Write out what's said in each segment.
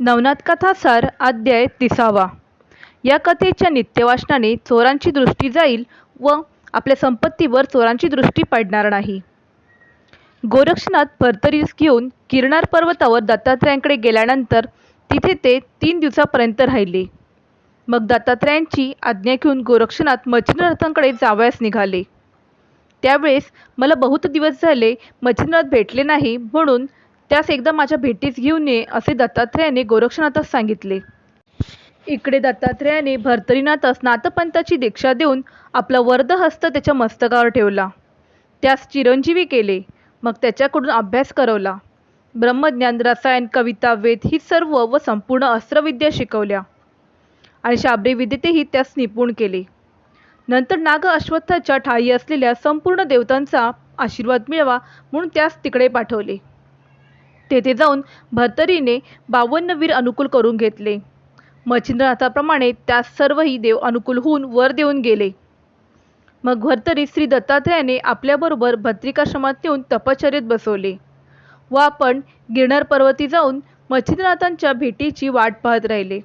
नवनाथ कथासार अध्याय तिसावा. या कथेच्या नित्यवाचनाने चोरांची दृष्टी जाईल व आपल्या संपत्तीवर चोरांची दृष्टी पडणार नाही. गोरक्षनाथ भरतरीस घेऊन किरणार पर्वतावर दत्तात्रयांकडे गेल्यानंतर तिथे ते तीन दिवसापर्यंत राहिले. मग दत्तात्रयांची आज्ञा घेऊन गोरक्षनाथ मच्छिंद्रनाथांकडे जावयास निघाले. त्यावेळेस मला बहुत दिवस झाले मच्छिंद्रनाथ भेटले नाही म्हणून त्यास एकदा माझ्या भेटीस घेऊन ये असे दत्तात्रेयाने गोरक्षनाथास सांगितले. इकडे दत्तात्रेयाने भर्तरीनाथास नाथपंथाची दीक्षा देऊन आपला वरदहस्त त्याच्या मस्तकावर ठेवला. त्यास चिरंजीवी केले. मग त्याच्याकडून अभ्यास करवला. ब्रह्मज्ञान रसायन कविता वेद ही सर्व व संपूर्ण अस्त्रविद्या शिकवल्या. आणि शाबरीविद्येतही त्यास निपुण केले. नंतर नाग अश्वत्थाच्या ठाई असलेल्या संपूर्ण देवतांचा आशीर्वाद मिळावा म्हणून त्यास तिकडे पाठवले. तेथे जाऊन भर्तरीने बावन्न वीर अनुकूल करून घेतले. मच्छिंद्रनाथाप्रमाणे त्यास सर्वही देव अनुकूल होऊन वर देऊन गेले. मग भर्तरी श्री दत्तात्रयाने आपल्याबरोबर भद्रिकाश्रमात नेऊन तपश्चर्येत बसवले. व आपण गिरनार पर्वती जाऊन मच्छिंद्रनाथांच्या भेटीची वाट पाहत राहिले.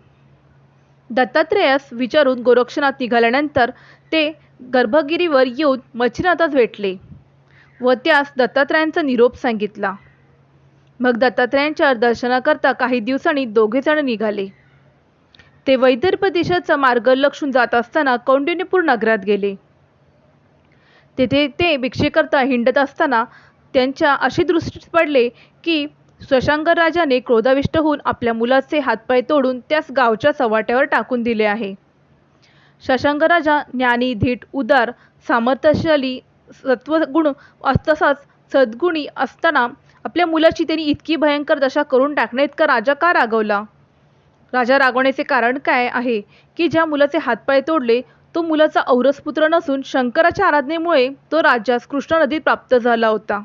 दत्तात्रेयास विचारून गोरक्षनाथ निघाल्यानंतर ते गर्भगिरीवर येऊन मच्छिनाथास भेटले व त्यास दत्तात्रयांचा निरोप सांगितला. मग दत्तात्रयांच्या दर्शनाकरता काही दिवसांनी दोघेजण निघाले. ते वैदर्भ देशाचा मार्ग लक्षून जात असताना कौंडिन्यपूर नगरात गेले. तेथे ते भिक्षेकरता हिंडत असताना त्यांच्या अशी दृष्टीस पडले की शशांकर राजाने क्रोधाविष्ट होऊन आपल्या मुलाचे हातपाय तोडून त्यास गावच्या चव्हाट्यावर टाकून दिले आहे. शशांक राजा ज्ञानी धीट उदार सामर्थ्यशाली सत्वगुण तसाच सद्गुणी असताना आपल्या मुलाची त्यांनी इतकी भयंकर दशा करून टाकण्याइतका राजा का रागवला? राजा रागवण्याचे कारण काय आहे? की ज्या मुलाचे हातपाय तोडले तो मुलाचा औरसपुत्र नसून शंकराच्या आराधनेमुळे तो राज्यास कृष्णा नदीत प्राप्त झाला होता.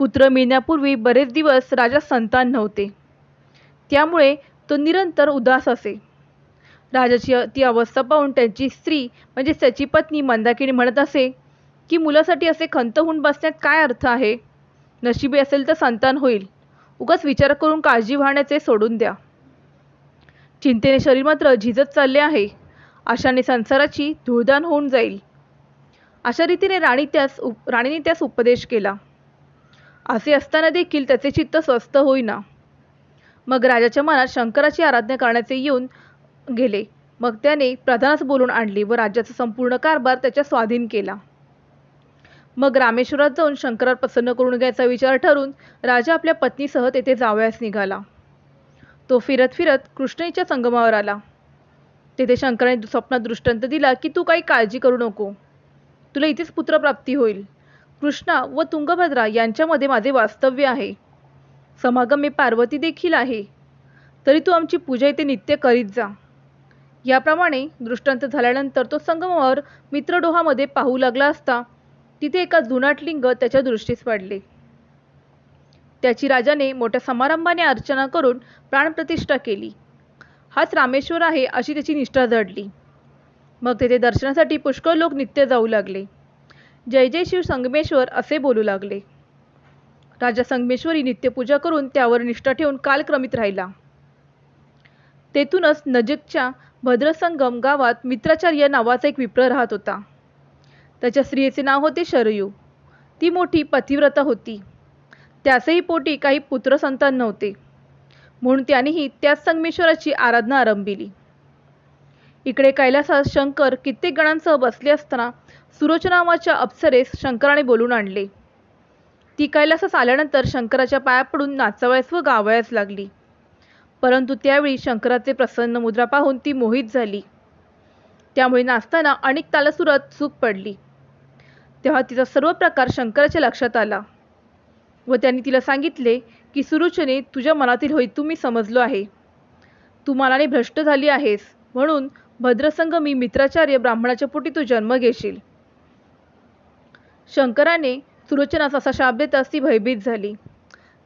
पुत्र मिळण्यापूर्वी बरेच दिवस राजा संतान नव्हते. त्यामुळे तो निरंतर उदास असे. राजाची ती अवस्था पाहून त्यांची स्त्री म्हणजे त्याची पत्नी मंदाकिनी म्हणत असे की मुलासाठी असे खंत होऊन बसण्यात काय अर्थ आहे? नशिबी असेल तर संतान होईल. उगाच विचार करून काळजी वाहण्याचे सोडून द्या. चिंतेने शरीर मात्र झिजत चालले आहे. अशाने संसाराची धूळदान होऊन जाईल. अशा रीतीने राणी त्यास उप राणीने त्यास उपदेश केला. असे असताना देखील त्याचे चित्त स्वस्थ होईना. मग राजाच्या मनात शंकराची आराधना करण्याचे येऊन गेले. मग त्याने प्रधानास बोलून आणले व राज्याचा संपूर्ण कारभार त्याच्या स्वाधीन केला. मग रामेश्वरात जाऊन शंकरावर प्रसन्न करून घ्यायचा विचार ठरून राजा आपल्या पत्नीसह तेथे जावयास निघाला. तो फिरत फिरत कृष्णेच्या संगमावर आला. तेथे शंकराने स्वप्नात दृष्टांत दिला की तू काही काळजी करू नको. तुला इथेच पुत्रप्राप्ती होईल. कृष्णा व तुंगभद्रा यांच्यामध्ये माझे वास्तव्य आहे. समागम मी पार्वती देखील आहे. तरी तू आमची पूजा इथे नित्य करीत जा. याप्रमाणे दृष्टांत झाल्यानंतर तो संगमावर मित्रडोहामध्ये पाहू लागला असता तिथे एका जुनाट लिंग त्याच्या दृष्टीस पडले. त्याची राजाने मोठ्या समारंभाने अर्चना करून प्राणप्रतिष्ठा केली. हाच रामेश्वर आहे अशी त्याची निष्ठा जडली. मग तेथे दर्शनासाठी पुष्कळ लोक नित्य जाऊ लागले. जय जय शिव संगमेश्वर असे बोलू लागले. राजा संगमेश्वरी नित्यपूजा करून त्यावर निष्ठा ठेवून कालक्रमित राहिला. तेथूनच नजीकच्या भद्रसंगम गावात मित्राचार्य नावाचा एक विप्र राहत होता. त्याच्या स्त्रियेचे नाव होते शरयू. ती मोठी पतिव्रता होती. त्याचेही पोटी काही पुत्रसंतान नव्हते. म्हणून त्यानेही त्याच संगमेश्वराची आराधना आरंभिली. इकडे कैलासात शंकर कित्येक गणांसह बसले असताना सुरोच नावाच्या अप्सरेस शंकराने बोलून आणले. ती कैलासास आल्यानंतर शंकराच्या पाया पडून नाचावयास व गावयास लागली. परंतु त्यावेळी शंकराचे प्रसन्न मुद्रा पाहून ती मोहित झाली. त्यामुळे नाचताना अनेक तालसुरात चूक पडली. तेव्हा तिचा सर्व प्रकार शंकराच्या लक्षात आला. व त्यांनी तिला सांगितले की सुरुचने तुझ्या मनातील होई तू मी समजलो आहे. तू मनाने भ्रष्ट झाली आहेस म्हणून भद्रसंग मी मित्राचार्य ब्राह्मणाच्या पोटी तू जन्म घेशील. शंकराने सुरोचनास असा शाप देताच ती भयभीत झाली.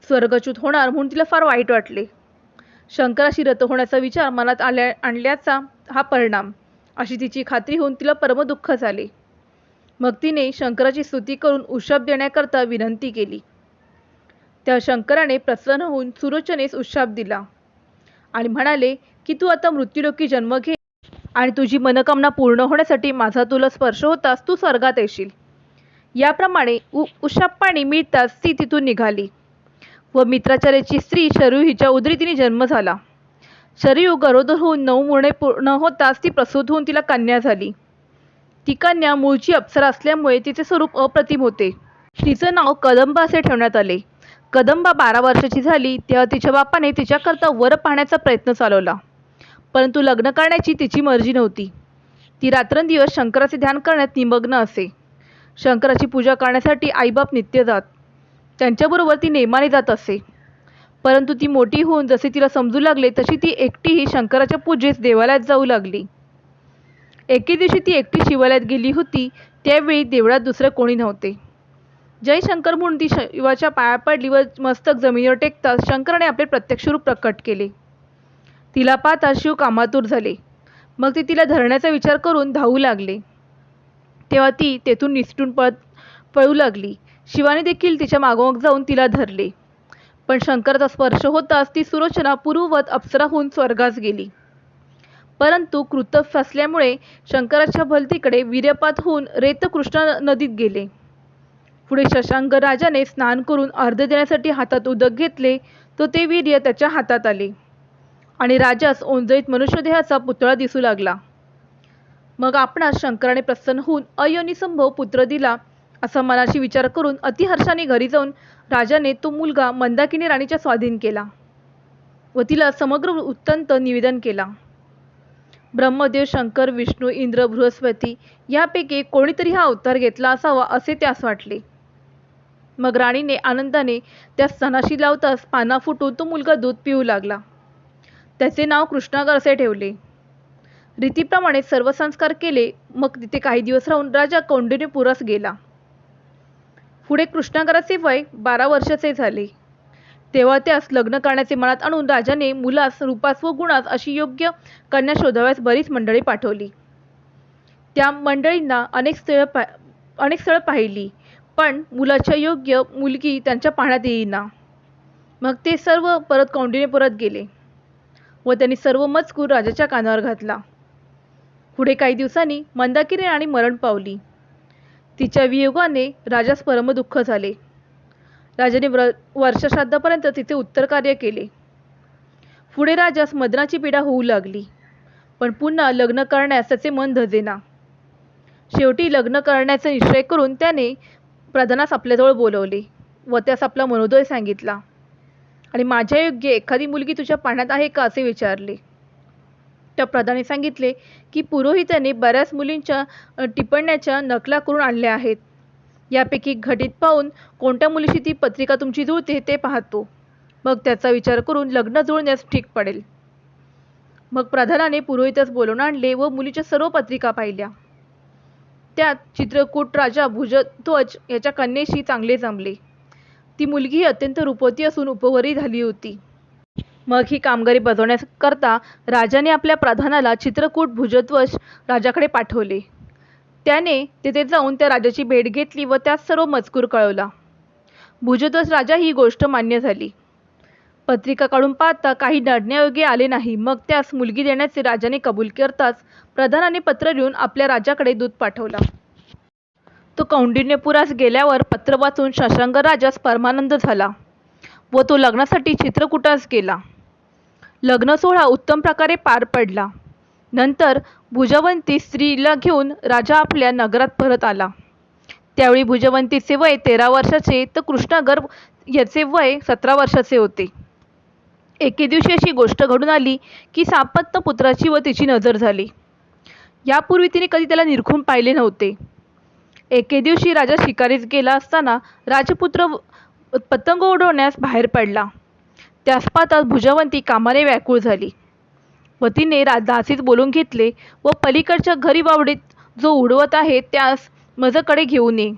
स्वर्गच्युत होणार म्हणून तिला फार वाईट वाटले. शंकराशी रत होण्याचा विचार मनात आल्या आणल्याचा हा परिणाम. अशी तिची खात्री होऊन तिला परमदुःख झाले. मग तिने शंकराची स्तुती करून उशाप देण्याकरता विनंती केली. त्या शंकराने प्रसन्न होऊन सुरोचनेस उशाप दिला आणि म्हणाले की तू आता मृत्यूलोकी जन्म घे आणि तुझी मनोकामना पूर्ण होण्यासाठी माझा तुला स्पर्श होतास तू स्वर्गात येशील. याप्रमाणे उ उशाप्पाणी मिळताच ती तिथून निघाली व मित्राचार्याची स्त्री शरयू हिच्या उदरी तिने जन्म झाला. शरयू गरोदर होऊन नऊ मुळे पूर्ण होताच ती प्रसूत होऊन तिला कन्या झाली. ती कन्या मूळची अप्सरा असल्यामुळे तिचे स्वरूप अप्रतिम होते. तिचं नाव कदंबा असे ठेवण्यात आले. कदंबा बारा वर्षाची झाली तेव्हा तिच्या बापाने तिच्याकरता वर पाहण्याचा प्रयत्न चालवला. परंतु लग्न करण्याची तिची मर्जी नव्हती. ती रात्रंदिवस शंकराचे ध्यान करण्यात निमग्न असे. शंकराची पूजा करण्यासाठी आईबाप नित्य जात. त्यांच्याबरोबर ती नेमाने जात असे. परंतु ती मोठी होऊन जसे तिला समजू लागले तशी ती एकटीही शंकराच्या पूजेस देवालयात जाऊ लागली. एके दिवशी ती एकटी शिवालयात गेली होती त्यावेळी देवळात दुसरे कोणी नव्हते. जयशंकर म्हणून ती शिवाच्या पाया पडली व मस्तक जमिनीवर टेकताच शंकराने आपले प्रत्यक्ष रूप प्रकट केले. तिला पाहता शिव कामातूर झाले. मग ते तिला धरण्याचा विचार करून धावू लागले. तेव्हा ती तेथून निसटून पळत पळू लागली. शिवाने देखील तिच्या मागोमाग जाऊन तिला धरले. पण शंकराचा स्पर्श होताच ती सुरोचना पूर्ववत अप्सरा होऊन स्वर्गास गेली. परंतु कृतप असल्यामुळे शंकराच्या भलतीकडे वीर्यपात होऊन रेत कृष्णा नदीत गेले. पुढे शशांक राजाने स्नान करून अर्ध देण्यासाठी हातात उदक घेतले तो ते वीर्य त्याच्या हातात आले. आणि राजास ओंजळीत मनुष्यदेहाचा पुतळा दिसू लागला. मग आपणास शंकराने प्रसन्न होऊन अयोनिसंभव पुत्र दिला असा मनाशी विचार करून अतिहर्षाने घरी जाऊन राजाने तो मुलगा मंदाकिनी राणीच्या स्वाधीन केला व तिला समग्र वृत्तांत निवेदन केला. ब्रह्मदेव शंकर विष्णू इंद्र बृहस्पती यापैकी कोणीतरी हा अवतार घेतला असावा असे त्यास वाटले. मग राणीने आनंदाने त्या स्तनाशी लावताच पाना फुटून तो मुलगा दूध पिऊ लागला. त्याचे नाव कृष्णागर असे ठेवले. रीतीप्रमाणे सर्व संस्कार केले मग तिथे काही दिवस राहून राजा कौंडिन्यपुरास गेला. पुढे कृष्णागराचे वय बारा वर्षाचे झाले. तेव्हा त्यास लग्न करण्याचे मनात आणून राजाने मुलास रूपास व गुणास अशी योग्य कन्या शोधाव्यास बरीच मंडळी पाठवली. त्या मंडळींना अनेक स्थळं पा अनेक स्थळं पाहिली पण मुलाच्या योग्य मुलगी त्यांच्या पाहण्यात येईना. मग ते सर्व परत कौंडिन्यपुरात गेले व त्यांनी सर्व मजकूर राजाच्या कानावर घातला. पुढे काही दिवसांनी मंदाकिनी राणी मरण पावली. तिच्या वियोगाने राजास परमदुःख झाले. राजाने व्र वर्षश्राद्धापर्यंत तिथे उत्तर कार्य केले. पुढे राजास मदनाची पीडा होऊ लागली. पण पुन्हा लग्न करण्यास त्याचे मन धजेना. शेवटी लग्न करण्याचा निश्चय करून त्याने प्रधानास आपल्याजवळ बोलवले व त्यास आपला मनोदय सांगितला. आणि माझ्या योग्य एखादी मुलगी तुझ्या पाण्यात आहे का? असे विचारले. त्या प्रधाने सांगितले की पुरोहिताने बऱ्याच मुलींच्या टिपण्याच्या नकला करून आणल्या आहेत. यापैकी घटित पाहून कोणत्या मुलीशी ती पत्रिका तुमची जुळते ते पाहतो. मग त्याचा विचार करून लग्न जुळण्यास ठीक पडेल. मग प्रधानाने पुरोहितास बोलवून आणले व मुलीच्या सर्व पत्रिका पाहिल्या. त्यात चित्रकूट राजा भुजध्वज याच्या कन्येशी चांगले जमले. ती मुलगी अत्यंत रूपवती असून उपवरी झाली होती. मग ही कामगारी बजवण्याकरता राजाने आपल्या प्रधानाला चित्रकूट भुजध्वज राजाकडे पाठवले. त्याने तेथे जाऊन त्या राजाची भेट घेतली व त्यास सर्व मजकूर कळवला. भुजध्वज राजा ही गोष्ट मान्य झाली. पत्रिका काढून पाहता काही नडण्यायोगे आले नाही. मग त्यास मुलगी देण्याचे राजाने कबूल करताच प्रधानाने पत्र लिहून आपल्या राजाकडे दूध पाठवला. तो कौंडिन्यपुरास गेल्यावर पत्र वाचून शशांक राजास परमानंद झाला व तो लग्नासाठी चित्रकूटास गेला. लग्न सोहळा उत्तम प्रकारे पार पडला. नंतर भुजवंती स्त्रीला घेऊन राजा आपल्या नगरात परत आला. त्यावेळी भुजवंतीचे वय तेरा वर्षाचे तर कृष्णगर्भ याचे वय सतरा वर्षाचे होते. एके दिवशी अशी गोष्ट घडून आली की सापत्न पुत्राची व तिची नजर झाली. यापूर्वी तिने कधी त्याला निरखून पाहिले नव्हते. एके दिवशी राजा शिकारीस गेला असताना राजपुत्र पतंग उडवण्यास बाहेर पडला. त्यास पाहताच भुजवंती कामाने व्याकुळ झाली. व तिने रा दासीत बोलून घेतले व पलीकडच्या घरी बावडीत जो उडवत आहे त्यास माझ्याकडे घेऊन ये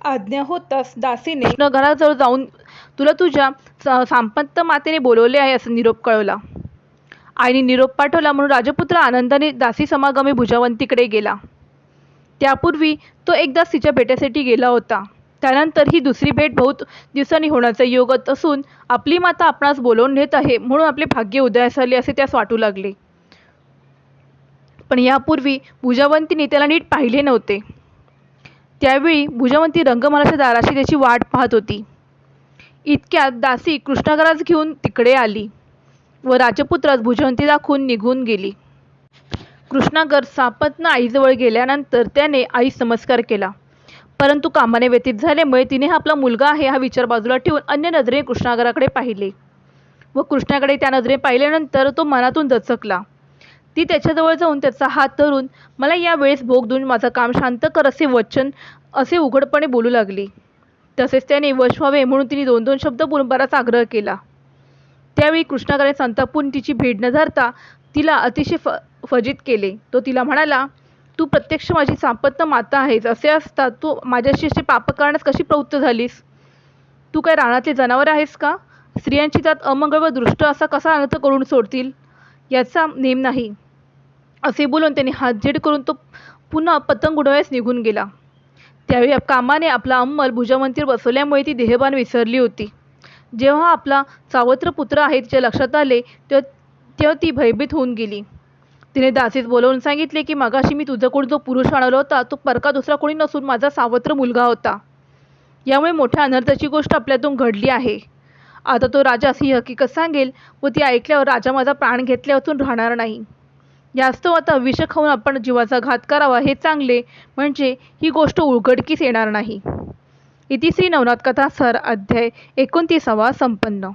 आज्ञा होताच दासीने घराजवळ जाऊन तुला तुझ्या सांपत्त मातेने बोलवले आहे असा निरोप कळवला. आईने निरोप पाठवला म्हणून राजपुत्र आनंदाने दासी समागमे भुजवंतीकडे गेला. त्यापूर्वी तो एकदा तिच्या भेटीसाठी गेला होता. त्यानंतर ही दुसरी भेट बहुत दिवसांनी होण्याचा योगत असून आपली माता आपणास बोलवून नेत आहे म्हणून आपले भाग्य उदयास आले असे त्यास वाटू लागले. पण यापूर्वी भुजावंतीने त्याला नीट पाहिले नव्हते. त्यावेळी भुजावंती रंगमालाच्या दाराशी त्याची वाट पाहत होती. इतक्यात दासी कृष्णागराज घेऊन तिकडे आली व राजपुत्रास भुजवंती दाखवून निघून गेली. कृष्णागर सापत्न आईजवळ गेल्यानंतर त्याने आई नमस्कार केला. परंतु कामाने व्यतीत झाल्यामुळे तिने हा आपला मुलगा आहे हा विचार बाजूला ठेवून अन्य नजरे कृष्णागराकडे पाहिले. व कृष्णाकडे त्या नजरे पाहिल्यानंतर तो मनातून दचकला. ती त्याच्याजवळ जाऊन त्याचा हात धरून मला यावेळेस भोग देऊन माझं काम शांत कर असे वचन असे उघडपणे बोलू लागली. तसेच त्याने वश व्हावे म्हणून तिने दोन दोन शब्द बोलून बराच आग्रह केला. त्यावेळी कृष्णाकडे संतापून तिची भेट न धरता तिला अतिशय फ फजित केले. तो तिला म्हणाला तू प्रत्यक्ष माझी सापत्न माता आहेस असे असता तू माझ्याशी असे पाप करण्यास कशी प्रवृत्त झालीस? तू काय रानातले जनावर आहेस का? स्त्रियांची जात अमंगळ व दृष्ट असा कसा अनर्थ करून सोडतील? याचा नेम नाही. असे बोलून त्याने हातझेड करून तो पुन्हा पतंग उडवायस निघून गेला. त्यावेळी कामाने आपला अंमल भुजवंतीवर बसवल्यामुळे ती देहबान विसरली होती. जेव्हा आपला सावत्र पुत्र आहे तिच्या लक्षात आले तेव्हा तेव्हा ती भयभीत होऊन गेली. तिने दासीस बोलवून सांगितले की मगाशी मी तुझ्याकडून जो पुरुष आणला होता तो परका दुसरा कोणी नसून माझा सावत्र मुलगा होता. यामुळे मोठ्या अनर्थाची गोष्ट आपल्यातून घडली आहे. आता तो राजा ही हकीकत सांगेल व ती ऐकल्यावर राजा माझा प्राण घेतल्यापासून राहणार नाही. यास्तव आता विष खाऊन आपण जीवाचा घात करावा हे चांगले म्हणजे ही गोष्ट उघडकीस येणार नाही. इति श्री नवनाथ कथा सर अध्याय एकोणतीसावा संपन्न.